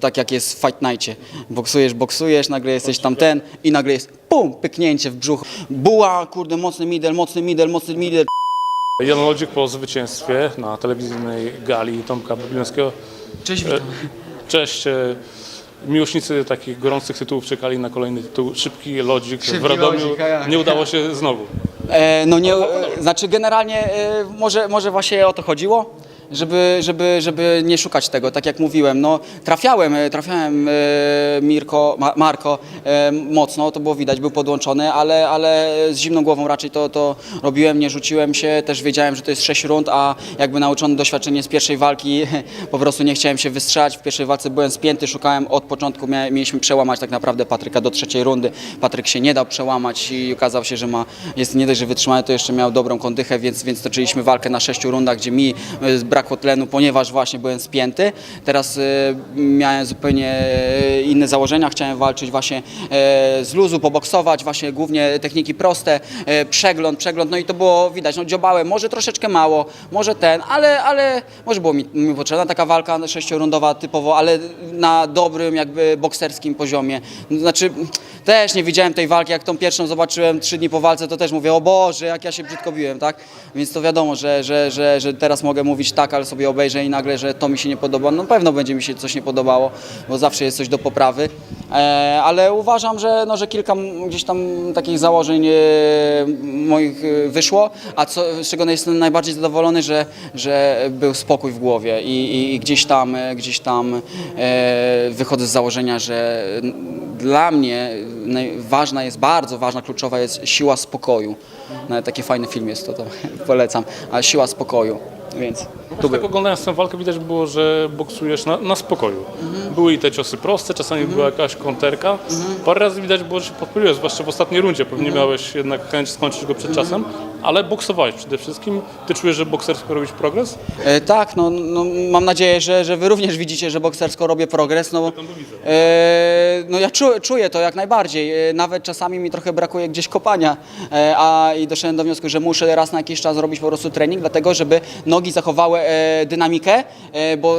Tak jak jest w Fight Nightie. Boksujesz, boksujesz, nagle jesteś tam ten i nagle jest pum, pyknięcie w brzuch. Buła, kurde, mocny middle, mocny middle, mocny middle. Jan Lodzik po zwycięstwie na telewizyjnej gali Tomka Babilońskiego. Cześć, E, Cześć. e, Miłośnicy takich gorących tytułów czekali na kolejny tytuł. Szybki Lodzik w Radomiu. Lodzik, a jak? Nie udało się znowu. E, no nie, e, znaczy generalnie e, może, może właśnie o to chodziło, żeby, żeby, żeby nie szukać tego, tak jak mówiłem, no trafiałem, e, trafiałem e, Mirko, Ma, Marko e, mocno, to było widać, był podłączony, ale, ale z zimną głową raczej to, to robiłem, nie rzuciłem się, też wiedziałem, że to jest 6 rund, a jakby nauczony doświadczenie z pierwszej walki, po prostu nie chciałem się wystrzelać, w pierwszej walce byłem spięty, szukałem od początku, mieliśmy przełamać tak naprawdę Patryka do trzeciej rundy, Patryk się nie dał przełamać i okazał się, że ma, jest nie dość, że wytrzymany, to jeszcze miał dobrą kondychę, więc, więc toczyliśmy walkę na sześciu rundach, gdzie mi e, brakło tlenu, ponieważ właśnie byłem spięty. Teraz e, miałem zupełnie e, inne założenia, chciałem walczyć właśnie e, z luzu, poboksować, właśnie głównie techniki proste, przegląd, przegląd, no i to było widać, no dziobałem, może troszeczkę mało, może ten, ale, ale może było mi, mi potrzebna taka walka sześciorundowa typowo, ale na dobrym jakby bokserskim poziomie. Znaczy też nie widziałem tej walki, jak tą pierwszą zobaczyłem trzy dni po walce, to też mówię, o Boże, jak ja się brzydko biłem, tak? Więc to wiadomo, że, że, że, że teraz mogę mówić tak, ale sobie obejrzę i nagle, że to mi się nie podoba. No pewno będzie mi się coś nie podobało, bo zawsze jest coś do poprawy. E, ale uważam, że, no, że kilka gdzieś tam takich założeń e, moich e, wyszło, a co, z czego jestem najbardziej zadowolony, że, że był spokój w głowie i, i, gdzieś tam, gdzieś tam wychodzę z założenia, że dla mnie ważna jest, bardzo ważna, kluczowa jest siła spokoju. Nawet taki fajny film jest to, to polecam, ale siła spokoju, więc tu Tak oglądając tę walkę widać było, że boksujesz na, na spokoju. Mhm. Były i te ciosy proste, czasami była jakaś konterka. Mhm. Parę razy widać było, że się podpaliłeś, zwłaszcza w ostatniej rundzie. Pewnie Mhm. miałeś jednak chęć skończyć go przed czasem, ale boksowałeś przede wszystkim. Ty czujesz, że boksersko robisz progres? E, tak, no, no mam nadzieję, że, że wy również widzicie, że boksersko robię progres. No, e, no ja czu, czuję to jak najbardziej. E, nawet czasami mi trochę brakuje gdzieś kopania, e, a i doszedłem do wniosku, że muszę raz na jakiś czas robić po prostu trening, dlatego żeby nogi zachowały e, dynamikę, e, bo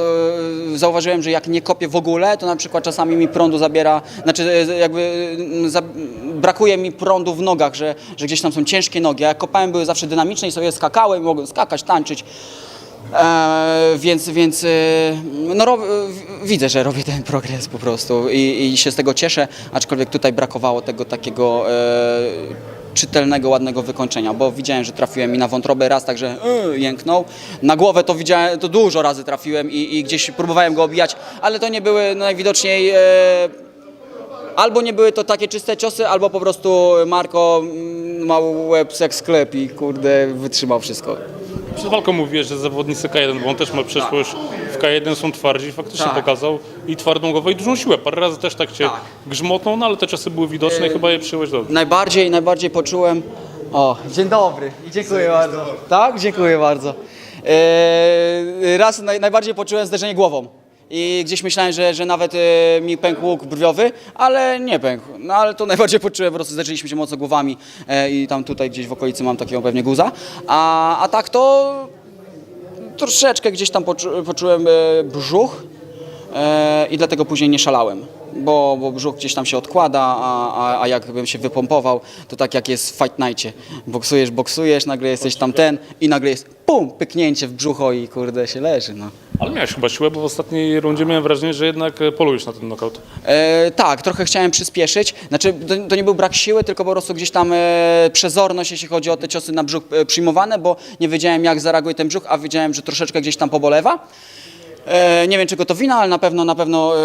e, zauważyłem, że jak nie kopię w ogóle, to na przykład czasami mi prądu zabiera, znaczy e, jakby za, brakuje mi prądu w nogach, że, że gdzieś tam są ciężkie nogi, a jak kopałem były zawsze dynamiczne i sobie skakałem, mogłem skakać, tańczyć. E, więc więc e, no, widzę, że robię ten progres po prostu i, i się z tego cieszę, aczkolwiek tutaj brakowało tego takiego e, czytelnego, ładnego wykończenia, bo widziałem, że trafiłem i na wątrobę raz, także e, jęknął. Na głowę to widziałem, to dużo razy trafiłem i, i gdzieś próbowałem go obijać, ale to nie były najwidoczniej e, Albo nie były to takie czyste ciosy, albo po prostu Marko mm, ma łeb jak sklep i kurde wytrzymał wszystko. Przed walką mówiłeś, że zawodnicy K1, bo on też ma przeszłość w K1, są twardzi, faktycznie Tak. pokazał i twardą głowę i dużą siłę. Parę razy też tak cię Tak. grzmotnął, no ale te czasy były widoczne i chyba je przyjąłeś dobrze. Najbardziej, najbardziej poczułem. O, dzień dobry i dziękuję bardzo. Tak, dziękuję bardzo. Eee, raz naj, najbardziej poczułem zderzenie głową. I gdzieś myślałem, że, że nawet e, mi pękł łuk brwiowy, ale nie pękł. No ale to najbardziej poczułem, po prostu zderzyliśmy się mocno głowami e, i tam tutaj gdzieś w okolicy mam takiego pewnie guza. A, a tak to troszeczkę gdzieś tam poczu, poczułem e, brzuch i dlatego później nie szalałem. Bo, bo brzuch gdzieś tam się odkłada, a, a, a jakbym się wypompował, to tak jak jest w Fight Nightie. Boksujesz, boksujesz, nagle jesteś tam ten i nagle jest pum, pyknięcie w brzucho i kurde się leży. No. Ale miałeś chyba siłę, bo w ostatniej rundzie miałem wrażenie, że jednak e, polujesz na ten knockout. E, tak, trochę chciałem przyspieszyć. Znaczy, to, to nie był brak siły, tylko po prostu gdzieś tam e, przezorność, jeśli chodzi o te ciosy na brzuch e, przyjmowane, bo nie wiedziałem, jak zareaguje ten brzuch, a wiedziałem, że troszeczkę gdzieś tam pobolewa. E, nie wiem, czego to wina, ale na pewno, na pewno e,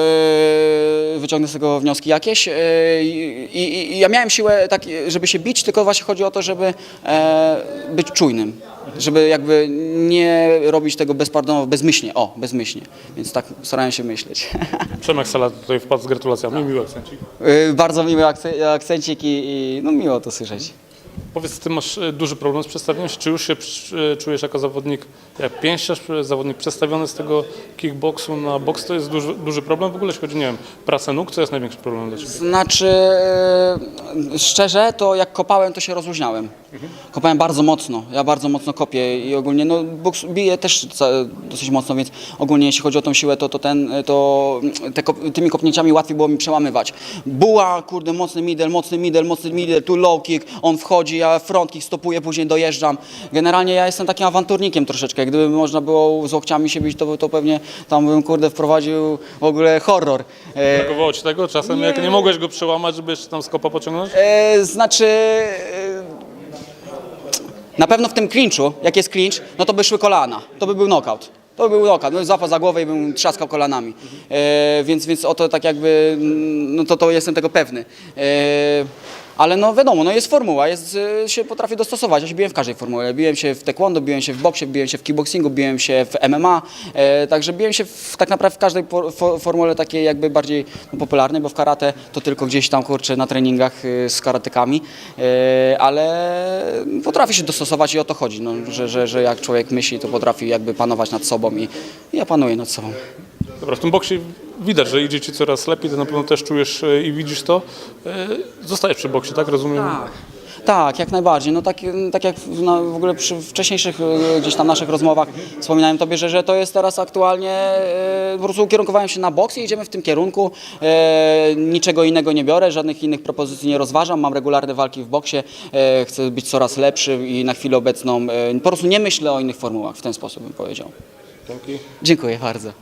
wyciągnę z tego wnioski jakieś. E, i, i, I ja miałem siłę, tak, żeby się bić, tylko właśnie chodzi o to, żeby e, być czujnym. Żeby jakby nie robić tego bezpardonowo, bezmyślnie. O, bezmyślnie. Więc tak starałem się myśleć. Przemek Sala tutaj wpadł z gratulacjami, miły akcencik. Y, Bardzo miły akce- akcencik i, i no miło to słyszeć. Powiedz, ty masz e, duży problem z przestawieniem. Czy już się e, czujesz jako zawodnik, jak pięściarz, e, zawodnik przestawiony z tego kickboxu na boks, to jest duży, duży problem w ogóle, jeśli chodzi, nie wiem, pracę nóg, co jest największy problem dla Ciebie? Znaczy, szczerze, to jak kopałem, to się rozluźniałem. Kopałem bardzo mocno, ja bardzo mocno kopię i ogólnie, no, boks biję też dosyć mocno, więc ogólnie jeśli chodzi o tą siłę, to, to, ten, to te, kop- tymi kopnięciami łatwiej było mi przełamywać. Buła, kurde, mocny middle, mocny middle, mocny middle, tu low kick, on wchodzi, ja front kick stopuję, później dojeżdżam. Generalnie ja jestem takim awanturnikiem troszeczkę, gdyby można było z łokciami się bić, to, to pewnie tam bym, kurde, wprowadził w ogóle horror. E, Brakowało Ci tego czasem, jak nie mogłeś go przełamać, żeby jeszcze tam skopa pociągnąć? E, znaczy. E, na pewno w tym clinchu, jak jest clinch, no to by szły kolana. To by był knockout. To by był knockout. No, złapał za głowę i bym trzaskał kolanami. E, więc, więc o to tak jakby, mm, no to, to jestem tego pewny. E, ale no wiadomo, no jest formuła, jest, e, się potrafię dostosować. Ja się biłem w każdej formule. Biłem się w taekwondo, biłem się w boksie, biłem się w kickboxingu, biłem się w MMA. E, także biłem się w, tak naprawdę w każdej formule takiej jakby bardziej no, popularnej, bo w karate to tylko gdzieś tam kurczę na treningach y, z karatykami. E, ale potrafię się dostosować i o to chodzi, no, że, że, że jak człowiek myśli, to potrafi jakby panować nad sobą i, i ja panuję nad sobą. Dobra, w tym boksie widać, że idzie Ci coraz lepiej, Ty na pewno też czujesz e, i widzisz to. E, Zostajesz przy boksie, tak? Rozumiem? Tak, jak najbardziej. No tak, tak jak w- na, w ogóle przy wcześniejszych e, gdzieś tam naszych rozmowach wspominałem Tobie, że, że to jest teraz aktualnie, e, po prostu ukierunkowałem się na boks i idziemy w tym kierunku. E, niczego innego nie biorę, żadnych innych propozycji nie rozważam. Mam regularne walki w boksie, e, chcę być coraz lepszy i na chwilę obecną e, po prostu nie myślę o innych formułach, w ten sposób bym powiedział. Dzięki. Dziękuję bardzo.